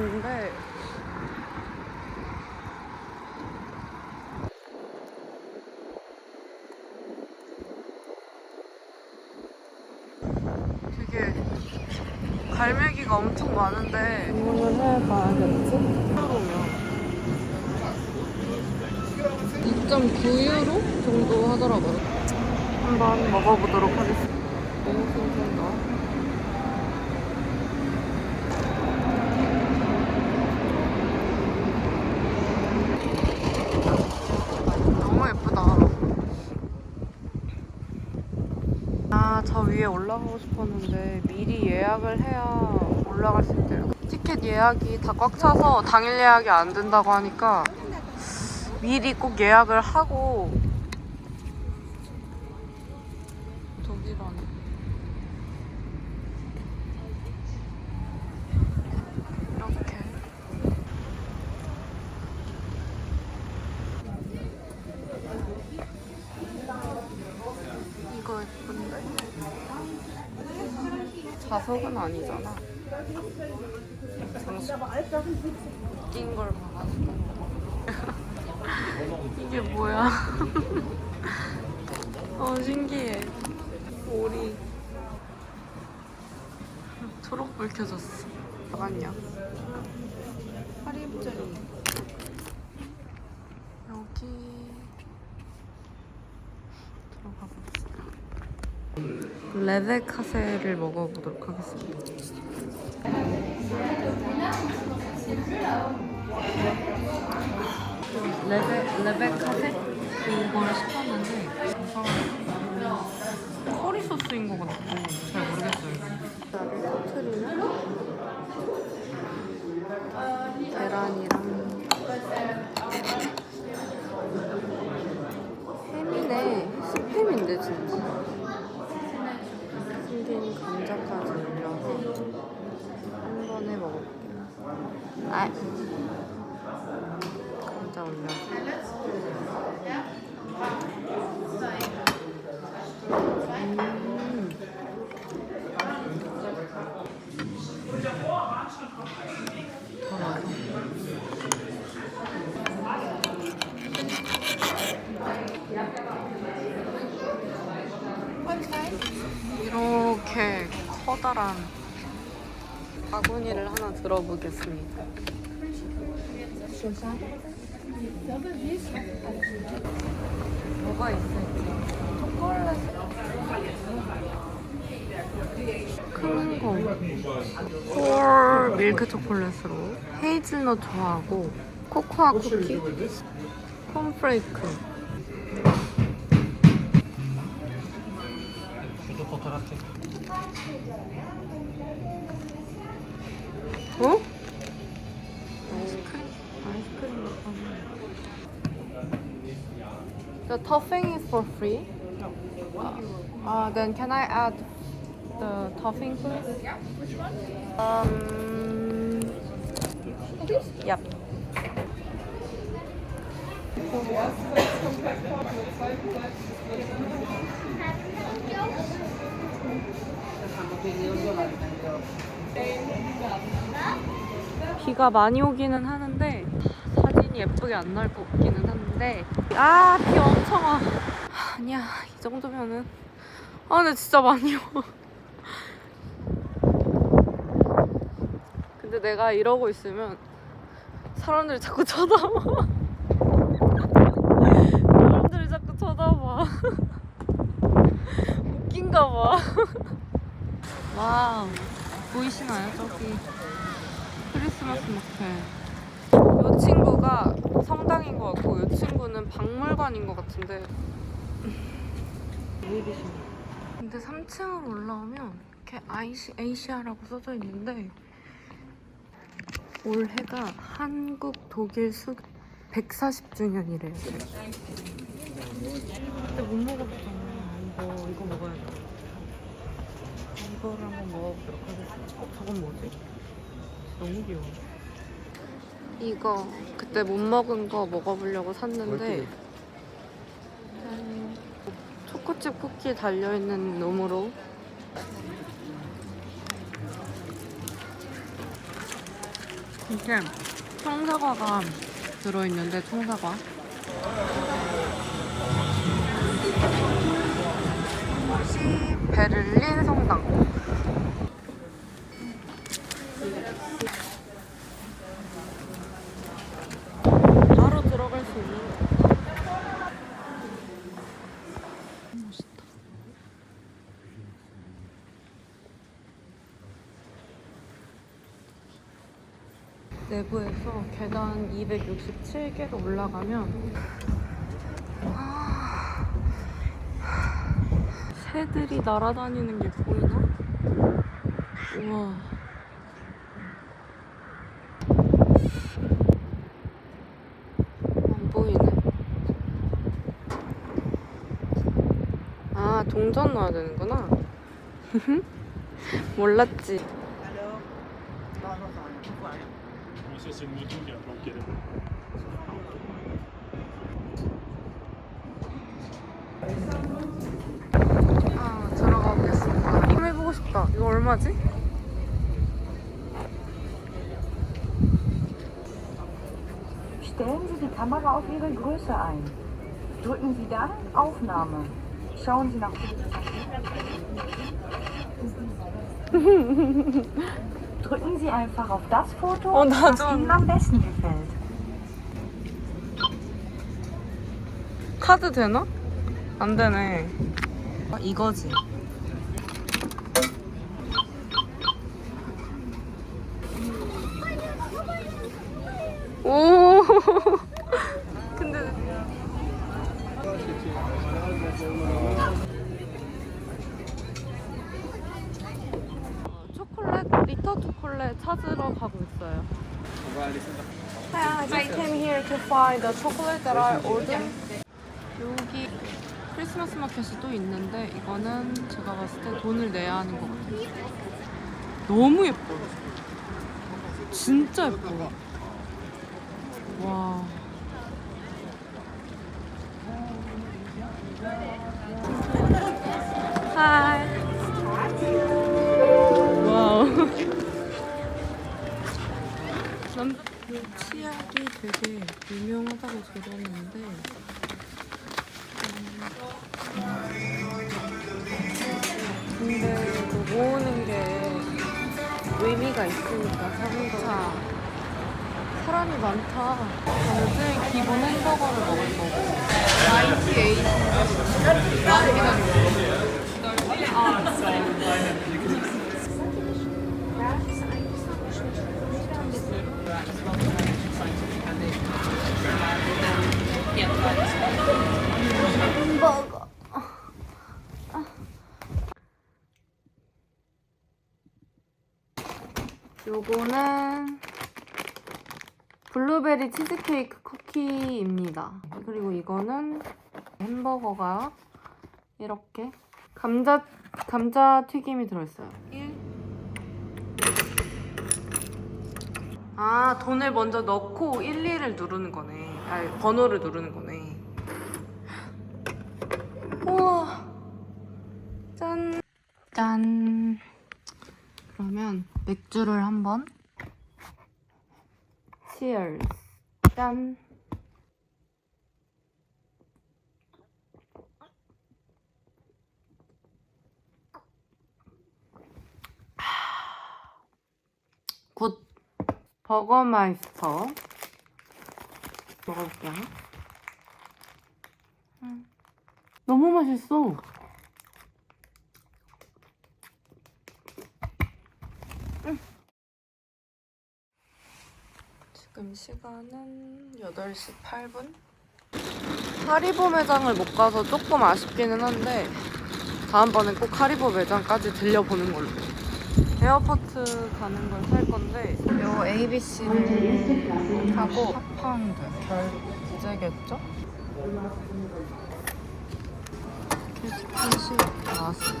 근데. 되게 갈매기가 엄청 많은데. 이거는 해봐야겠지? 하루면 2.9유로 정도 하더라고요. 한번 먹어보도록 하겠습니다. 너무 신선다 아, 저 위에 올라가고 싶었는데 미리 예약을 해야 올라갈 수 있대요. 티켓 예약이 다 꽉 차서 당일 예약이 안 된다고 하니까 미리 꼭 예약을 하고 저기라네. 이렇게. 이거 예쁜데? 자석은 아니잖아. 봐가지고. 이게 뭐야? 어, 신기해. 오리. 초록불 켜졌어. 잠깐요. 하리보제리. 여기. 들어가 봅시다. 레베카세를 먹어보도록 하겠습니다. 레베 레베 카세 이거를 시켰는데 커리 소스인 것 같고 잘 모르겠어요. 터트리면 계란이랑 햄이네. 스팸인데 진짜. 생긴 감자까지 올려서 한 번에 먹어볼게요. 아, 감자 올려서. 음. 이렇게 커다란 바구니를 하나 들어보겠습니다. 뭐가 있을지. 초콜릿. 큰 거. 콜 밀크 초콜릿으로 헤이즐넛 좋아하고 코코아 쿠키, 콘프레이크. 어? The topping is for free? Uh, then can I add the topping please? Yeah, which one? Um, yep. 비가 많이 오기는 하는데 예쁘게 안 나올 것 같기는 한데. 아 비 엄청 와. 아니야 이 정도면은. 아 근데 진짜 많이 와. 근데 내가 이러고 있으면 사람들이 자꾸 쳐다봐. 사람들이 자꾸 쳐다봐. 웃긴가 봐. 와우. 보이시나요 저기? 크리스마스 마켓. 이 친구가 성당인 것 같고 이 친구는 박물관인 것 같은데. 근데 3층으로 올라오면 이렇게 아이시, 에이시아라고 써져 있는데 올해가 한국 독일 수 140주년이래요. 근데 못 먹어봤잖아. 이거 이거 먹어야 돼. 이거를 한번 먹어보도록 하겠습니다. 어, 저건 뭐지? 너무 귀여워. 이거 그때 못 먹은 거 먹어보려고 샀는데 음, 초코칩 쿠키 달려있는 놈으로. 이게 청사과가 들어있는데 청사과. 베를린 성당 내부에서 계단 267개로 올라가면 새들이 날아다니는 게 보이나? 우와 동전 넣어야 되는구나. 몰랐지. 아, 들어가 보겠습니다. 이거 해보고 싶다. 이거 얼마지? Die Kamera auf Ihre Größe ein. Drücken Sie dann Aufnahme. Sie nach Drücken Sie einfach auf das Foto, Oh, na, was so. Ihnen am besten gefällt. 카드 되나? 안 되네. 아, 이거지. 오. 근데 어, 초콜릿 리터 찾으러 가고 있어요. I came here to find the chocolate that I ordered. 여기 크리스마스 마켓이 또 있는데 이거는 제가 봤을 때 돈을 내야 하는 것 같아요. 너무 예뻐요. 진짜 예뻐요. 와. 하 그 치약이 되게 유명하다고 들었는데 근데 그 모으는 게 의미가 있으니까 사는 거자 사람이 많다. 저는 기본 햄버거를 먹을 거고. 나이티 에이트. 기다리고 아 요거는 블루베리 치즈케이크 쿠키입니다. 그리고 이거는 햄버거가 이렇게 감자 감자 튀김이 들어있어요. 아 돈을 먼저 넣고 1, 2를 누르는 거네. 아 번호를 누르는 거네. 우와 짠 짠. 그러면 맥주를 한번 Cheers 짠 버거마이스터. 먹어볼게요. 음. 너무 맛있어. 지금 시간은 8시 8분? 하리보 매장을 못 가서 조금 아쉽기는 한데 다음번엔 꼭 하리보 매장까지 들려보는 걸로 에어포트 가는 걸 살 건데 요 ABC를 하고 핫파운드 결제겠죠? 캐시핏이 나왔어요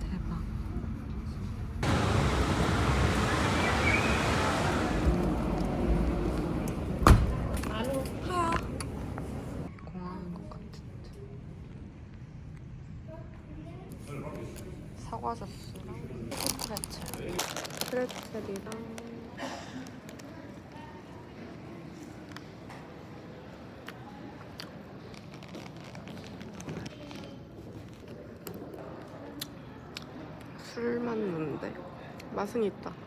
대박 공항인 것 같은데 사과 주스랑 프레첼 프레첼이랑 술 맛는데? 맛은 있다